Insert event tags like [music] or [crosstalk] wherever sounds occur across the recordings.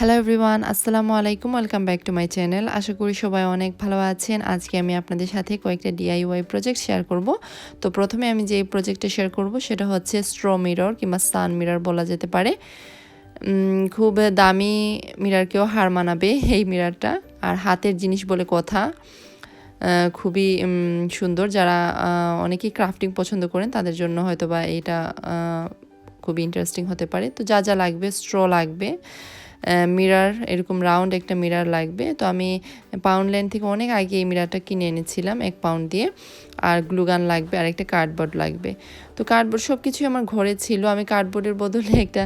Hello everyone আসসালামু আলাইকুম welcome back to my channel আশা করি সবাই অনেক ভালো আছেন। আজকে আমি আপনাদের সাথে কয়েকটা ডিআইওয়াই প্রজেক্ট শেয়ার করব। তো প্রথমে আমি যে প্রজেক্টটা শেয়ার করব, সেটা হচ্ছে স্ট্র মিরর কিংবা সান মিরর বলা যেতে পারে। খুব দামি মিররকেও হার মানাবে এই মিররটা আর হাতের জিনিস বলে কথা খুবই সুন্দর। যারা অনেকেই ক্রাফটিং পছন্দ করেন, তাদের জন্য হয়তো বা এটা খুবই ইন্টারেস্টিং হতে পারে। তো যা যা লাগবে স্ট্র লাগবে। মিরার এরকম রাউন্ড একটা মিরার লাগবে। তো আমি পাউন্ড লাইন থেকে অনেক আগে এই মিরারটা কিনে এনেছিলাম, এক পাউন্ড দিয়ে। আর গ্লুগান লাগবে, আর একটা কার্ডবোর্ড লাগবে। তো কার্ডবোর্ড সব কিছুই আমার ঘরে ছিল। আমি কার্ডবোর্ডের বদলে একটা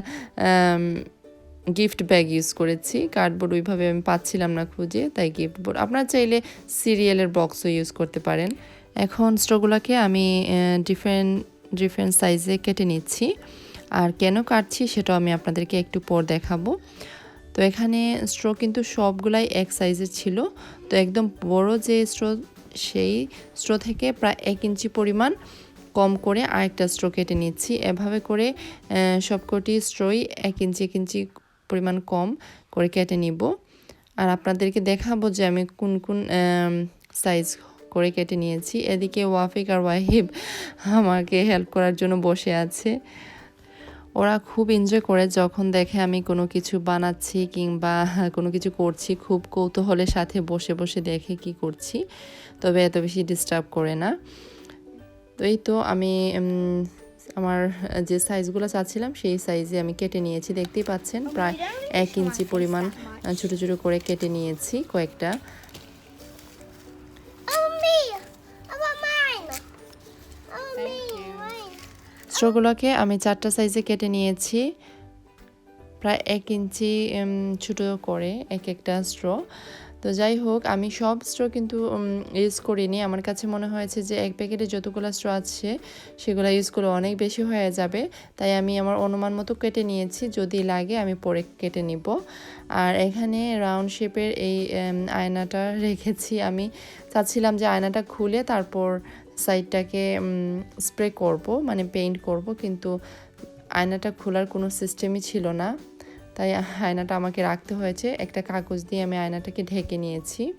গিফট ব্যাগ ইউজ করেছি। কার্ডবোর্ড ওইভাবে আমি পাচ্ছিলাম না খুঁজে, তাই গিফট বোর্ড আপনারা চাইলে সিরিয়ালের বক্সও ইউজ করতে পারেন। এখন স্ট্রগুলোকে আমি ডিফারেন্ট ডিফারেন্ট সাইজে কেটে নিচ্ছি। আর কেন কাটছি সেটাও আমি আপনাদেরকে একটু পর দেখাবো। তো এখানে স্ট্রো কিন্তু সবগুলাই এক সাইজের ছিল। তো একদম বড় যে স্ট্রো সেই স্ট্রো থেকে প্রায় এক ইঞ্চি পরিমাণ কম করে আরেকটা স্ট্রো কেটে নিচ্ছি। এভাবে করে সবকটি স্ট্রোই এক ইঞ্চি এক ইঞ্চি পরিমাণ কম করে কেটে নিব। আর আপনাদেরকে দেখাবো যে আমি কোন কোন সাইজ করে কেটে নিয়েছি। এদিকে ওয়াফিক আর ওয়াহিব আমাকে হেল্প করার জন্য বসে আছে। ওরা খুব এনজয় করে যখন দেখে আমি কোনো কিছু বানাচ্ছি কিংবা [laughs] কোনো কিছু করছি খুব কৌতূহলের সাথে বসে বসে দেখে কি করছি। তবে এত বেশি ডিস্টার্ব করে না। তো এই তো আমি আমার যে সাইজগুলো চাচ্ছিলাম সেই সাইজে আমি কেটে নিয়েছি। দেখতেই পাচ্ছেন প্রায় এক ইঞ্চি পরিমাণ ছোট ছোট করে কেটে নিয়েছি কয়েকটা। স্ট্রগুলোকে আমি চারটা সাইজে কেটে নিয়েছি। প্রায় এক ইঞ্চি ছোটো করে এক একটা স্ট্র তো যাই হোক, আমি সব স্ট্র কিন্তু ইউজ করিনি। আমার কাছে মনে হয়েছে যে এক প্যাকেটে যতগুলো স্ট্র আছে, সেগুলো ইউজ করে অনেক বেশি হয়ে যাবে। তাই আমি আমার অনুমান মতো কেটে নিয়েছি। যদি লাগে, আমি পরে কেটে নিব। আর এখানে রাউন্ড শেপের এই আয়নাটা [laughs] রেখেছি। আমি চাচ্ছিলাম যে আয়নাটা খুলে তারপর সাইডটাকে স্প্রে করব মানে পেইন্ট করব, কিন্তু আয়নাটা খোলার কোনো সিস্টেমই ছিল না। তাই আয়নাটা আমাকে রাখতে হয়েছে। একটা কাগজ দিয়ে আমি আয়নাটাকে ঢেকে নিয়েছি।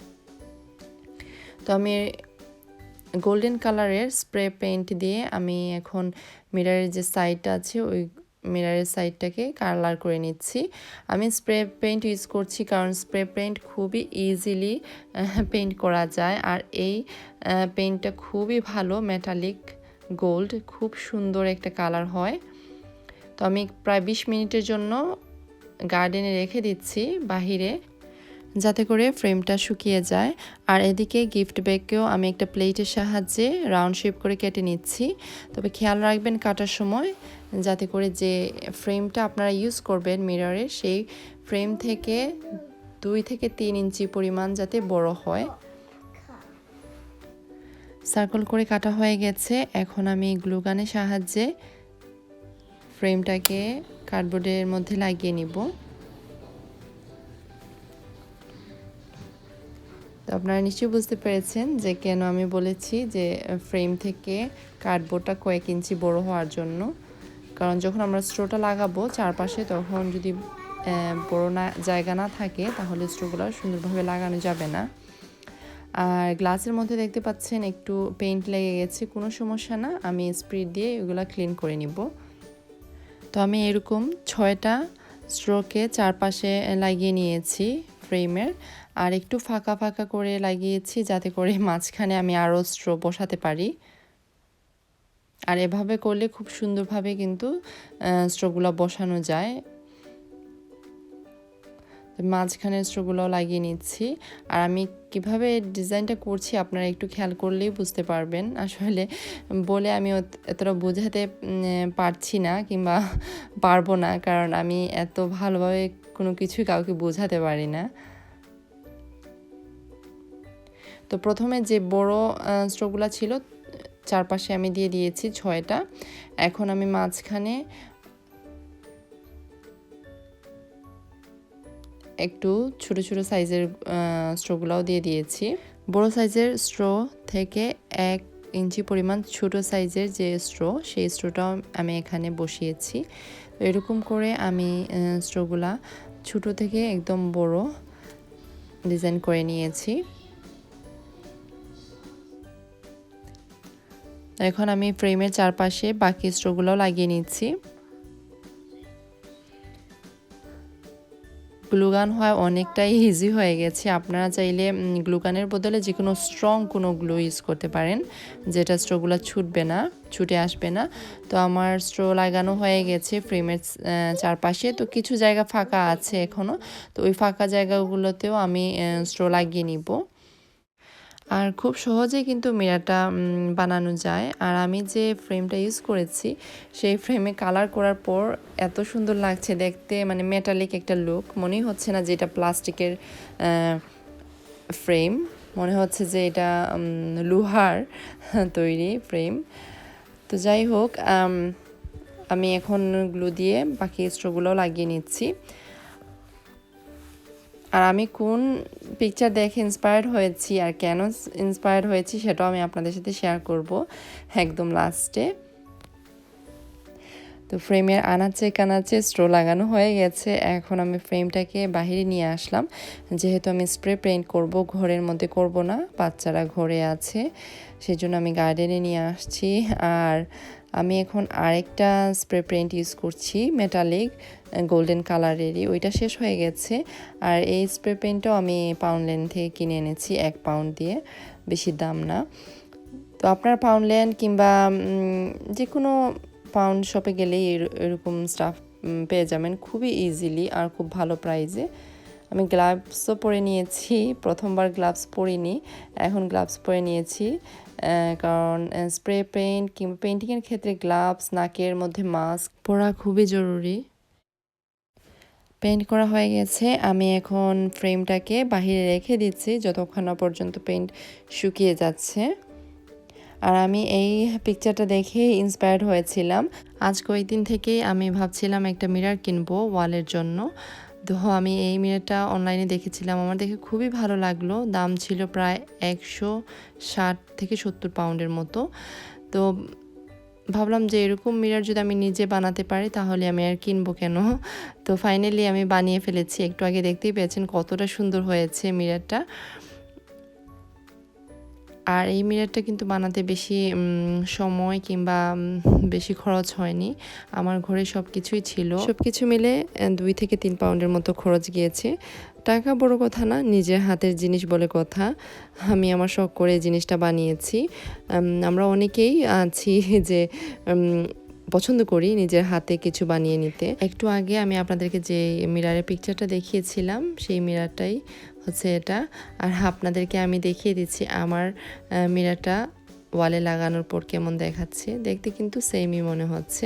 তো আমি গোল্ডেন কালারের স্প্রে পেইন্ট দিয়ে আমি এখন মিরারের যে সাইডটা আছে, ওই মিরারের সাইডটাকে কালার করে নিচ্ছি। আমি স্প্রে পেইন্ট ইউজ করছি কারণ স্প্রে পেইন্ট খুবই ইজিলি পেইন্ট করা যায়। আর এই পেইন্টটা খুবই ভালো মেটালিক গোল্ড খুব সুন্দর একটা কালার হয়। তো আমি প্রায় বিশ মিনিটের জন্য গার্ডেনে রেখে দিচ্ছি বাহিরে। যাতে করে ফ্রেমটা শুকিয়ে যায়। আর এদিকে গিফট ব্যাগকেও আমি একটা প্লেটের সাহায্যে রাউন্ড শেপ করে কেটে নিচ্ছি। তবে খেয়াল রাখবেন কাটার সময় যাতে করে যে ফ্রেমটা আপনারা ইউজ করবেন মিররের সেই ফ্রেম থেকে দুই থেকে তিন ইঞ্চি পরিমাণ যাতে বড় হয়। সার্কেল করে কাটা হয়ে গেছে। এখন আমি গ্লুগানের সাহায্যে ফ্রেমটাকে কার্ডবোর্ডের মধ্যে লাগিয়ে নিব। আপনারা নিশ্চয়ই বুঝতে পেরেছেন যে কেন আমি বলেছি যে ফ্রেম থেকে কার্ডবোর্ডটা কয়েক ইঞ্চি বড় হওয়ার জন্য। কারণ যখন আমরা স্ট্রোটা লাগাবো চারপাশে তখন যদি বড় না, জায়গা না থাকে তাহলে স্ট্রোগুলো সুন্দরভাবে লাগানো যাবে না। আর গ্লাসের মধ্যে দেখতে পাচ্ছেন একটু পেইন্ট লেগে গেছে, কোনো সমস্যা না। আমি স্প্রিড দিয়ে এগুলো ক্লিন করে নিব। তো আমি এরকম ছয়টা স্ট্রোকে চারপাশে লাগিয়ে নিয়েছি। ফ্রেমের আর একটু ফাঁকা ফাঁকা করে লাগিয়েছি যাতে করে [laughs] মাঝখানে আমি আরও স্ট্রো বসাতে পারি। আর এভাবে করলে খুব সুন্দরভাবে কিন্তু স্ট্রোগুলো বসানো যায়। তো মাঝখানের স্ট্রোগুলো লাগিয়ে নিচ্ছি। আর আমি কীভাবে ডিজাইনটা করছি আপনারা একটু খেয়াল করলেই বুঝতে পারবেন। আসলে বলে আমি এতটা বোঝাতে পারছি না কিংবা পারব না। কারণ আমি এত ভালোভাবে কোনো কিছুই কাউকে বোঝাতে পারি না। তো প্রথমে যে বড় স্ট্রোকগুলো ছিল, চারপাশে আমি দিয়ে দিয়েছি ছয়টা। এখন আমি মাঝখানে একটু ছোট ছোট সাইজের স্ট্রোগুলোও দিয়ে দিয়েছি। বড় সাইজের স্ট্রো থেকে এক ইঞ্চি পরিমাণ ছোট সাইজের যে স্ট্রো, সেই স্ট্রোটাও আমি এখানে বসিয়েছি। এরকম করে আমি স্ট্রোগুলা ছোট থেকে একদম বড় ডিজাইন করে নিয়েছি। এখন আমি ফ্রেমের চারপাশে বাকি স্ট্রোগুলো লাগিয়ে নিচ্ছি। গ্লুগান হয় অনেকটাই ইজি হয়ে গেছে। আপনারা চাইলে গ্লুগানের বদলে যে কোনো স্ট্রং কোনো গ্লু ইউজ করতে পারেন, যেটা স্ট্রোগুলো ছুটবে না, ছুটে আসবে না। তো আমার স্ট্রো লাগানো হয়ে গেছে ফ্রেমের চারপাশে। তো কিছু জায়গা ফাঁকা আছে এখনও তো ওই ফাঁকা জায়গাগুলোতেও আমি স্ট্রো লাগিয়ে নিব। আর খুব সহজে কিন্তু মিরারটা বানানো যায়। আর আমি যে ফ্রেমটা ইউজ করেছি, সেই ফ্রেমে কালার করার পর এত সুন্দর লাগছে দেখতে মানে মেটালিক একটা লুক মনেই হচ্ছে না যে এটা প্লাস্টিকের ফ্রেম মনে হচ্ছে যে এটা লোহার [laughs] তৈরি ফ্রেম তো যাই হোক, আমি এখন গ্লু দিয়ে বাকি স্ট্রোগুলো লাগিয়ে নিচ্ছি। আর আমি কোন পিকচার দেখে ইন্সপায়ার্ড হয়েছি আর কেন ইন্সপায়ার্ড হয়েছি সেটাও আমি আপনাদের সাথে শেয়ার করব একদম লাস্টে তো ফ্রেমের আনাচে কানাচে স্ট্রো লাগানো হয়ে গেছে। এখন আমি ফ্রেমটাকে বাহিরে নিয়ে আসলাম। যেহেতু আমি স্প্রে পেইন্ট করব, ঘরের মধ্যে করব না, বাচ্চারা ঘরে আছে সেই জন্য আমি গার্ডেনে নিয়ে আসছি। আর আমি এখন আরেকটা স্প্রে পেইন্ট ইউজ করছি মেটালিক গোল্ডেন কালারেরই ওইটা শেষ হয়ে গেছে। আর এই স্প্রে পেইন্টটাও আমি পাউন্ড থেকে কিনে এনেছি, এক পাউন্ড দিয়ে, বেশি দাম না। তো আপনার পাউন্ড লেন কিংবা যে কোনো পাউন্ড শপে গেলেই এরকম স্টাফ পেয়ে যাবেন। খুবই ইজিলি আর খুব ভালো প্রাইজে আমি গ্লাভসও পরে নিয়েছি, প্রথমবার গ্লাভস পরিনি, এখন গ্লাভস পরে নিয়েছি। কারণ স্প্রে পেইন্ট কিংবা পেন্টিংয়ের ক্ষেত্রে গ্লাভস নাকের মধ্যে মাস্ক পরা খুবই জরুরি। পেইন্ট করা হয়ে গেছে। আমি এখন ফ্রেমটাকে বাহিরে রেখে দিচ্ছি, যতক্ষণ না পর্যন্ত পেইন্ট শুকিয়ে যাচ্ছে। আর আমি এই পিকচারটা দেখে ইন্সপায়ার্ড হয়েছিলাম। আজ কয়েকদিন থেকেই আমি ভাবছিলাম একটা মিরার কিনবো ওয়ালের জন্য। তো আমি এই মিরারটা অনলাইনে দেখেছিলাম। আমার দেখে খুবই ভালো লাগল। দাম ছিল প্রায় একশো ষাট থেকে সত্তর পাউন্ডের মতো। তো ভাবলাম যে এরকম মিরার যদি আমি নিজে বানাতে পারি, তাহলে আমি আর কিনবো কেন? তো ফাইনালি আমি বানিয়ে ফেলেছি। একটু আগে দেখতেই পেয়েছেন কতটা সুন্দর হয়েছে মিরারটা আর এই মিরারটা কিন্তু বানাতে বেশি সময় কিংবা বেশি খরচ হয়নি। আমার ঘরে সব কিছুই ছিল। সব কিছু মিলে দুই থেকে তিন পাউন্ডের মতো খরচ গিয়েছে। টাকা বড় কথা না, নিজের হাতের জিনিস বলে কথা। আমি আমার শখ করে জিনিসটা বানিয়েছি। আমরা অনেকেই আছি যে পছন্দ করি নিজের হাতে কিছু বানিয়ে নিতে। একটু আগে আমি আপনাদেরকে যে মিরারের পিকচারটা দেখিয়েছিলাম, সেই মিরারটাই হচ্ছে এটা। আর আপনাদেরকে আমি দেখিয়ে দিচ্ছি আমার মিরারটা ওয়ালে লাগানোর পর কেমন দেখাচ্ছে। দেখতে কিন্তু সেমই মনে হচ্ছে।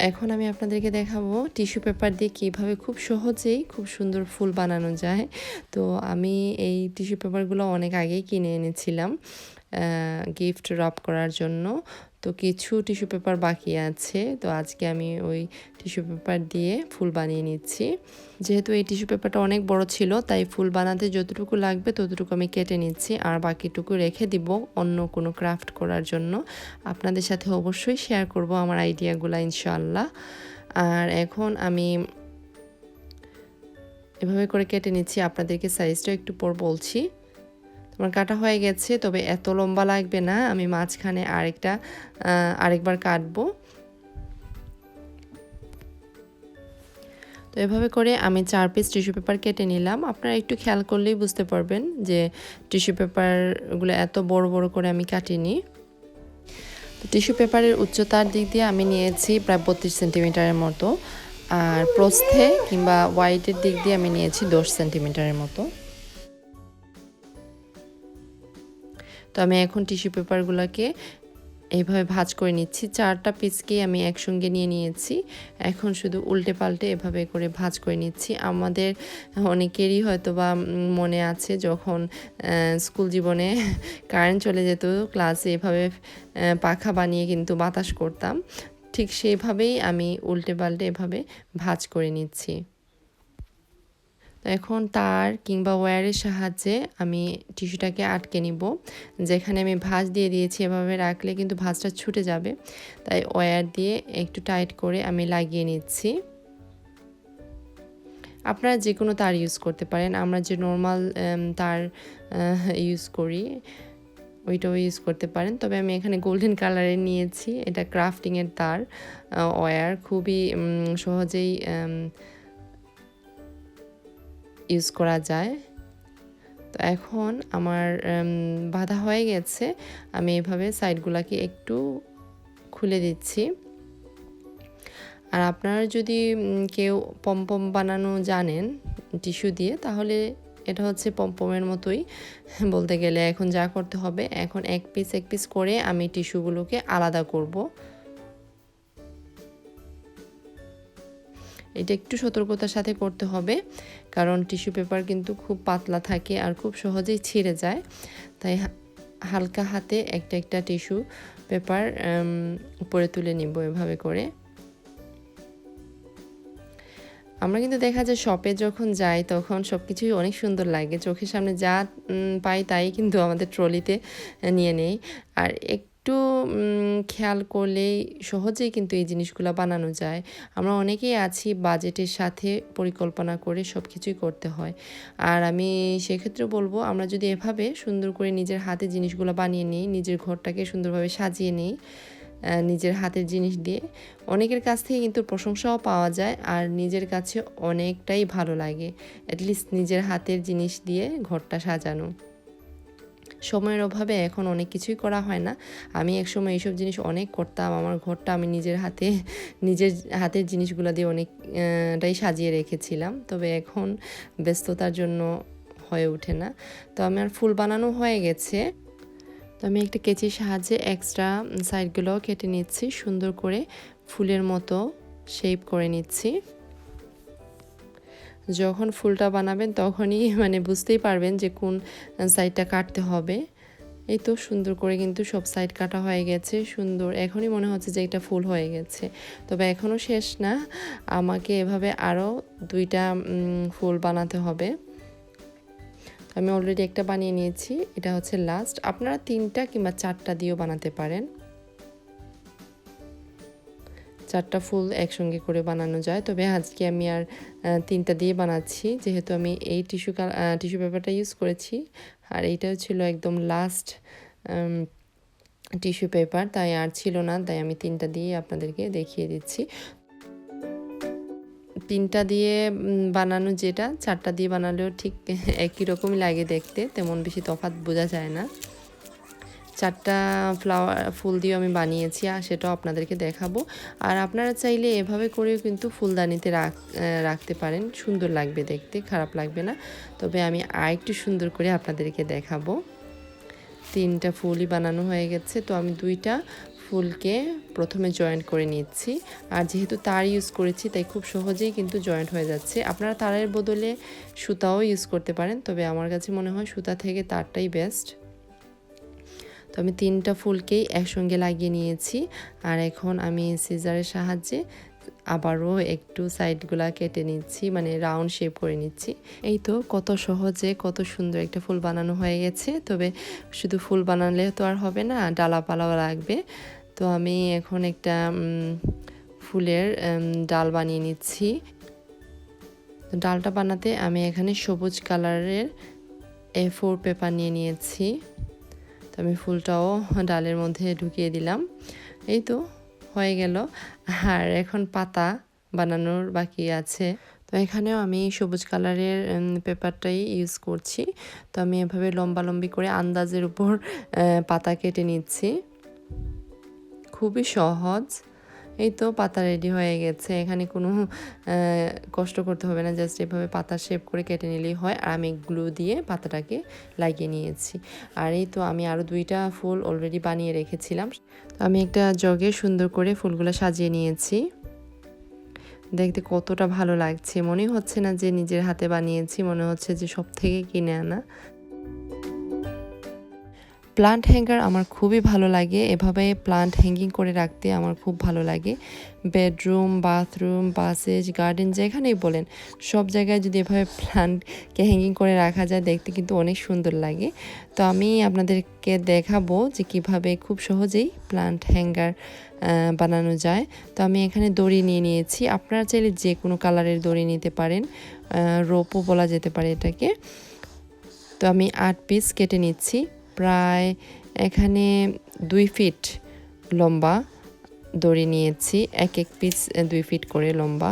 এখন আমি আপনাদেরকে দেখাবো টিস্যু পেপার দিয়ে কীভাবে খুব সহজেই খুব সুন্দর ফুল বানানো যায়। তো আমি এই টিস্যু পেপারগুলো অনেক আগেই কিনে এনেছিলাম গিফট রব করার জন্য। তো কিছু টিস্যু পেপার বাকি আছে। তো আজকে আমি ওই টিস্যু পেপার দিয়ে ফুল বানিয়ে নিচ্ছি। যেহেতু এই টিস্যু পেপারটা অনেক বড় ছিল, তাই ফুল বানাতে যতটুকু লাগবে ততটুকু আমি কেটে নিচ্ছি। আর বাকিটুকু রেখে দিব অন্য কোনো ক্রাফট করার জন্য। আপনাদের সাথে অবশ্যই শেয়ার করব আমার আইডিয়াগুলো ইনশাল্লাহ আর এখন আমি এভাবে করে কেটে নিচ্ছি। আপনাদেরকে সাইজটা একটু পর বলছি। আমার কাটা হয়ে গেছে, তবে এত লম্বা লাগবে না। আমি মাঝখানে আরেকটা আরেকবার কাটবো। তো এভাবে করে আমি চার পিস টিস্যু পেপার কেটে নিলাম। আপনারা একটু খেয়াল করলেই বুঝতে পারবেন যে টিস্যু পেপারগুলো এত বড় বড় করে আমি কাটিনি। টিস্যু পেপারের উচ্চতার দিক দিয়ে আমি নিয়েছি প্রায় বত্রিশ সেন্টিমিটারের মতো। আর প্রস্থে কিংবা ওয়াইটের দিক দিয়ে আমি নিয়েছি দশ সেন্টিমিটারের মতো। তো আমি এখন টিস্যু পেপারগুলোকে এইভাবে ভাজ করে নিচ্ছি। চারটা পিসকে আমি একসঙ্গে নিয়ে নিয়েছি। এখন শুধু উল্টে পাল্টে এভাবে করে ভাজ করে নিচ্ছি। আমাদের অনেকেরই হয়তো বা মনে আছে যখন স্কুল জীবনে কারেন্ট চলে যেত, ক্লাসে এভাবে পাখা বানিয়ে কিন্তু বাতাস করতাম। ঠিক সেইভাবেই আমি উল্টে পাল্টে এভাবে ভাজ করে নিচ্ছি। এখন তার কিংবা ওয়্যারের সাহায্যে আমি টিস্যুটাকে আটকে নিব। যেখানে আমি ভাঁজ দিয়ে দিয়েছি এভাবে রাখলে কিন্তু ভাঁজটা ছুটে যাবে। তাই ওয়্যার দিয়ে একটু টাইট করে আমি লাগিয়ে নিচ্ছি। আপনারা যে কোনো তার ইউজ করতে পারেন। আমরা যে নর্মাল তার ইউজ করি, ওইটাও ইউজ করতে পারেন। তবে আমি এখানে গোল্ডেন কালারের নিয়েছি। এটা ক্রাফটিংয়ের তার ওয়্যার। খুবই সহজেই ইউজ করা যায়। তো এখন আমার বাঁধা হয়ে গেছে। আমি এভাবে সাইডগুলোকে একটু খুলে দিচ্ছি। আর আপনারা যদি কেউ পমপম বানানো জানেন টিস্যু দিয়ে, তাহলে এটা হচ্ছে পমপমের মতোই। বলতে গেলে এখন যা করতে হবে, এখন এক পিস এক পিস করে আমি টিস্যুগুলোকে আলাদা করব। এটা একটু সতর্কতার সাথে করতে হবে। কারণ টিস্যু পেপার কিন্তু খুব পাতলা থাকে আর খুব সহজেই ছিঁড়ে যায়। তাই হালকা হাতে একটা একটা টিস্যু পেপার উপরে তুলে নিব এভাবে করে। আমরা কিন্তু দেখা যায় শপে যখন যাই তখন সব কিছুই অনেক সুন্দর লাগে। চোখের সামনে যা পাই তাই কিন্তু আমাদের ট্রলিতে নিয়ে নেই। আর একটু খেয়াল করলেই সহজেই কিন্তু এই জিনিসগুলো বানানো যায়। আমরা অনেকেই আছি বাজেটের সাথে পরিকল্পনা করে সব কিছুই করতে হয়। আর আমি সেক্ষেত্রে বলব, আমরা যদি এভাবে সুন্দর করে নিজের হাতে জিনিসগুলো বানিয়ে নিই, নিজের ঘরটাকে সুন্দরভাবে সাজিয়ে নিই নিজের হাতের জিনিস দিয়ে, অনেকের কাছ থেকে কিন্তু প্রশংসাও পাওয়া যায় আর নিজের কাছে অনেকটাই ভালো লাগে অ্যাটলিস্ট নিজের হাতের জিনিস দিয়ে ঘরটা সাজানো। সময়ের অভাবে এখন অনেক কিছুই করা হয় না। আমি একসময় এইসব জিনিস অনেক করতাম। আমার ঘরটা আমি নিজের হাতে, নিজের হাতের জিনিসগুলো দিয়ে অনেকটাই সাজিয়ে রেখেছিলাম। তবে এখন ব্যস্ততার জন্য হয়ে ওঠে না। তো আমার ফুল বানানো হয়ে গেছে। তো আমি একটা কেচির সাহায্যে এক্সট্রা সাইডগুলো কেটে নিচ্ছি। সুন্দর করে ফুলের মতো শেপ করে নিচ্ছি। যখন ফুলটা বানাবেন তখনই [laughs] মানে বুঝতেই পারবেন যে কোন সাইডটা কাটতে হবে। এই তো সুন্দর করে কিন্তু সব সাইড কাটা হয়ে গেছে, সুন্দর। এখনই মনে হচ্ছে যে এটা ফুল হয়ে গেছে। তবে এখনও শেষ না। আমাকে এভাবে আরও দুইটা ফুল বানাতে হবে। আমি অলরেডি একটা বানিয়ে নিয়েছি, এটা হচ্ছে লাস্ট আপনারা তিনটা কিংবা চারটা দিয়েও বানাতে পারেন। চারটা ফুল একসঙ্গে করে বানানো যায়। তবে আজকে আমি আর তিনটা দিয়ে বানাচ্ছি। যেহেতু আমি এই টিস্যু টিস্যু পেপারটা ইউজ করেছি। আর এইটাও ছিল একদম লাস্ট টিস্যু পেপার। তাই আর ছিল না। তাই আমি তিনটা দিয়ে আপনাদেরকে দেখিয়ে দিচ্ছি। তিনটা দিয়ে বানানো যেটা, চারটা দিয়ে বানালেও ঠিক একই রকমই লাগে দেখতে। তেমন বেশি তফাৎ বোঝা যায় না। চারটা ফ্লাওয়ার ফুল দিয়ে আমি বানিয়েছি আর সেটাও আপনাদেরকে দেখাবো। আর আপনারা চাইলে এভাবে করেও কিন্তু ফুলদানিতে রাখ রাখতে পারেন। সুন্দর লাগবে দেখতে, খারাপ লাগবে না। তবে আমি আর একটু সুন্দর করে আপনাদেরকে দেখাবো। তিনটা ফুলই বানানো হয়ে গেছে, তো আমি দুইটা ফুলকে প্রথমে জয়েন্ট করে নিচ্ছি। আর যেহেতু তার ইউজ করেছি, তাই খুব সহজেই কিন্তু জয়েন্ট হয়ে যাচ্ছে। আপনারা তারের বদলে সুতাও ইউজ করতে পারেন, তবে আমার কাছে মনে হয় সুতা থেকে তারটাই বেস্ট আমি তিনটা ফুলকেই একসঙ্গে লাগিয়ে নিয়েছি। আর এখন আমি সিজারের সাহায্যে আবারও একটু সাইডগুলা কেটে নিচ্ছি মানে রাউন্ড শেপ করে নিচ্ছি। এই তো কত সহজে কত সুন্দর একটা ফুল বানানো হয়ে গেছে। তবে শুধু ফুল বানালে তো আর হবে না, ডালাপালাও লাগবে। তো আমি এখন একটা ফুলের ডাল বানিয়ে নিচ্ছি। তো ডালটা বানাতে আমি এখানে সবুজ কালারের এ ফোর পেপার নিয়ে নিয়েছি। তো আমি ফুলটাও ডালের মধ্যে ঢুকিয়ে দিলাম। এই তো, হয়ে গেল। আর এখন পাতা বানানোর বাকি আছে। তো এখানেও আমি সবুজ কালারের পেপারটাই ইউজ করছি। তো আমি এভাবে লম্বা লম্বি করে আন্দাজের উপর পাতা কেটে নিচ্ছি। খুবই সহজ। এই তো পাতা রেডি হয়ে গেছে। এখানে কোনো কষ্ট করতে হবে না জাস্ট এভাবে পাতা শেপ করে কেটে নিলেই হয়। আর আমি গ্লু দিয়ে পাতাটাকে লাগিয়ে নিয়েছি। আর এই তো আমি আরও দুইটা ফুল অলরেডি বানিয়ে রেখেছিলাম। তো আমি একটা জগে সুন্দর করে ফুলগুলো সাজিয়ে নিয়েছি। দেখতে কতটা ভালো লাগছে। মনে হচ্ছে না যে নিজের হাতে বানিয়েছি, মনে হচ্ছে যে সব থেকে কিনে আনা। প্লান্ট হ্যাঙ্গার আমার খুবই ভালো লাগে। এভাবে প্লান্ট হ্যাঙ্গিং করে রাখতে আমার খুব ভালো লাগে। বেডরুম বাথরুম বাসেজ গার্ডেন যেখানেই বলেন, সব জায়গায় যদি এভাবে প্লান্টকে হ্যাঙ্গিং করে রাখা যায়, দেখতে কিন্তু অনেক সুন্দর লাগে। তো আমি আপনাদেরকে দেখাবো যে কীভাবে খুব সহজেই প্লান্ট হ্যাঙ্গার বানানো যায়। তো আমি এখানে দড়ি নিয়ে নিয়েছি। আপনারা চাইলে যে কোনো কালারের দড়ি নিতে পারেন রোপও বলা যেতে পারে এটাকে। তো আমি আট পিস কেটে নিচ্ছি। প্রায় এখানে দুই ফিট লম্বা দড়ি নিয়েছি। এক এক পিস দুই ফিট করে লম্বা।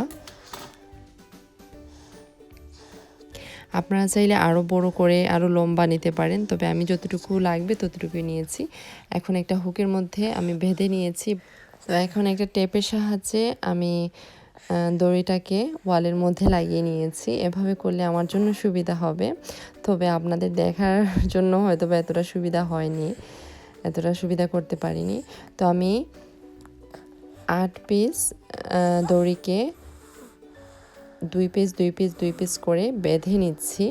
আপনারা চাইলে আরও বড় করে আরও লম্বা নিতে পারেন, তবে আমি যতটুকু লাগবে ততটুকুই নিয়েছি। এখন একটা হুকের মধ্যে আমি বেঁধে নিয়েছি। তো এখন একটা টেপের সাহায্যে আমি দড়িটাকে ওয়ালের মধ্যে লাগিয়ে নিয়েছি। এভাবে করলে আমার জন্য সুবিধা হবে। তবে আপনাদের দেখার জন্য হয়তো বা এতটা সুবিধা হয়নি, এতটা সুবিধা করতে পারিনি। তো আমি আট পিস দড়িকে দুই পিস দুই পিস দুই পিস করে বেঁধে নিচ্ছি।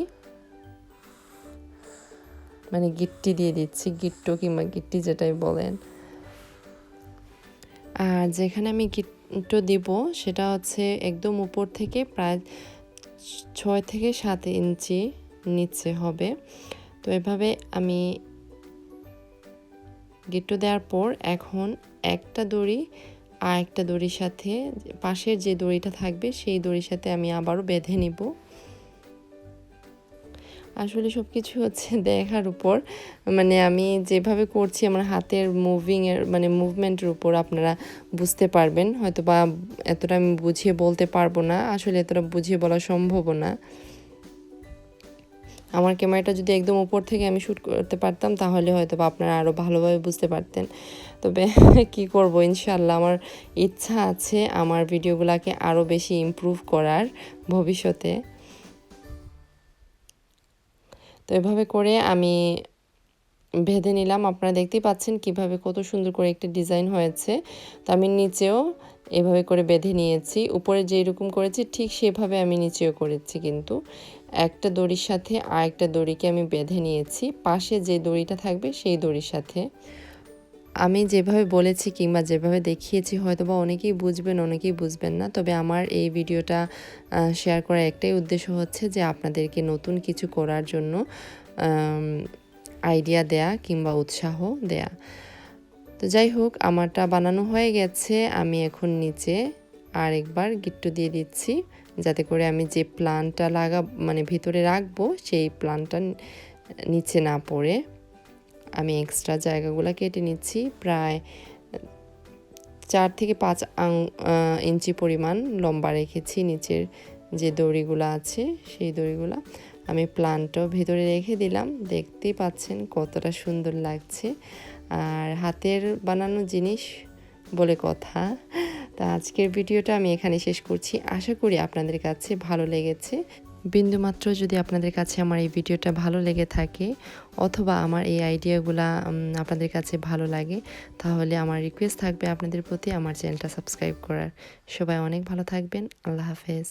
মানে গিট্টি দিয়ে দিচ্ছি, গিট্টো কিংবা গিট্টি যেটাই বলেন। আর যেখানে আমি গিট্টো দিব, সেটা হচ্ছে একদম উপর থেকে প্রায় ছয় থেকে সাত ইঞ্চি নিচে হবে। তো এভাবে আমি গিট্টো দেওয়ার পর এখন একটা দড়ি আর একটা দড়ির সাথে, পাশের যে দড়িটা থাকবে সেই দড়ির সাথে আমি আবারও বেঁধে নিব। আসলে সব কিছু হচ্ছে [laughs] দেখার উপর। মানে আমি যেভাবে করছি, আমার হাতের মুভিংয়ের মানে মুভমেন্টের উপর আপনারা বুঝতে পারবেন। হয়তো বা এতটা আমি বুঝিয়ে বলতে পারব না, আসলে এতটা বুঝিয়ে বলা সম্ভবও না। আমার ক্যামেরাটা যদি একদম উপর থেকে আমি শ্যুট করতে পারতাম, তাহলে হয়তো বা আপনারা আরও ভালোভাবে বুঝতে পারতেন। তবে [laughs] কি করব? ইনশাল্লাহ আমার ইচ্ছা আছে আমার ভিডিওগুলোকে আরও বেশি ইমপ্রুভ করার ভবিষ্যতে। তো এভাবে করে আমি বেঁধে নিলাম। আপনারা দেখতেই পাচ্ছেন কীভাবে কত সুন্দর করে একটা ডিজাইন হয়েছে। তো আমি নিচেও এভাবে করে বেঁধে নিয়েছি। উপরে যেরকম করেছি, ঠিক সেভাবে আমি নিচেও করেছি কিন্তু। একটা দড়ির সাথে আর একটা দড়িকে আমি বেঁধে নিয়েছি। পাশে যে দড়িটা থাকবে, সেই দড়ির সাথে। আমি যেভাবে বলেছি কিংবা যেভাবে দেখিয়েছি হয়তো বা অনেকেই বুঝবেন অনেকেই বুঝবেন না। তবে আমার এই ভিডিওটা শেয়ার করার একটাই উদ্দেশ্য হচ্ছে যে আপনাদেরকে নতুন কিছু করার জন্য আইডিয়া দেয়া কিংবা উৎসাহ দেয়া। তো যাই হোক, আমারটা বানানো হয়ে গেছে, আমি এখন নিচে আরেকবার গিট্টু দিয়ে দিচ্ছি, যাতে করে আমি যে প্লান্টটা লাগা মানে ভিতরে রাখব, সেই প্লান্টটা নিচে না পড়ে। আমি এক্সট্রা জায়গাগুলো কেটে নিচ্ছি। প্রায় চার থেকে পাঁচ আং ইঞ্চি পরিমাণ লম্বা রেখেছি নিচের যে দড়িগুলো আছে সেই দড়িগুলো। আমি প্লান্টও ভিতরে রেখে দিলাম। দেখতেই পাচ্ছেন কতটা সুন্দর লাগছে। আর হাতের বানানো জিনিস বলে কথা। তা আজকের ভিডিওটা আমি এখানে শেষ করছি। আশা করি আপনাদের কাছে ভালো লেগেছে। বিন্দুমাত্র যদি আপনাদের কাছে আমার এই ভিডিওটা ভালো লেগে থাকে অথবা আমার এই আইডিয়াগুলা আপনাদের কাছে ভালো লাগে, তাহলে আমার রিকোয়েস্ট থাকবে আপনাদের প্রতি আমার চ্যানেলটা সাবস্ক্রাইব করার। সবাই অনেক ভালো থাকবেন। আল্লাহ হাফেজ।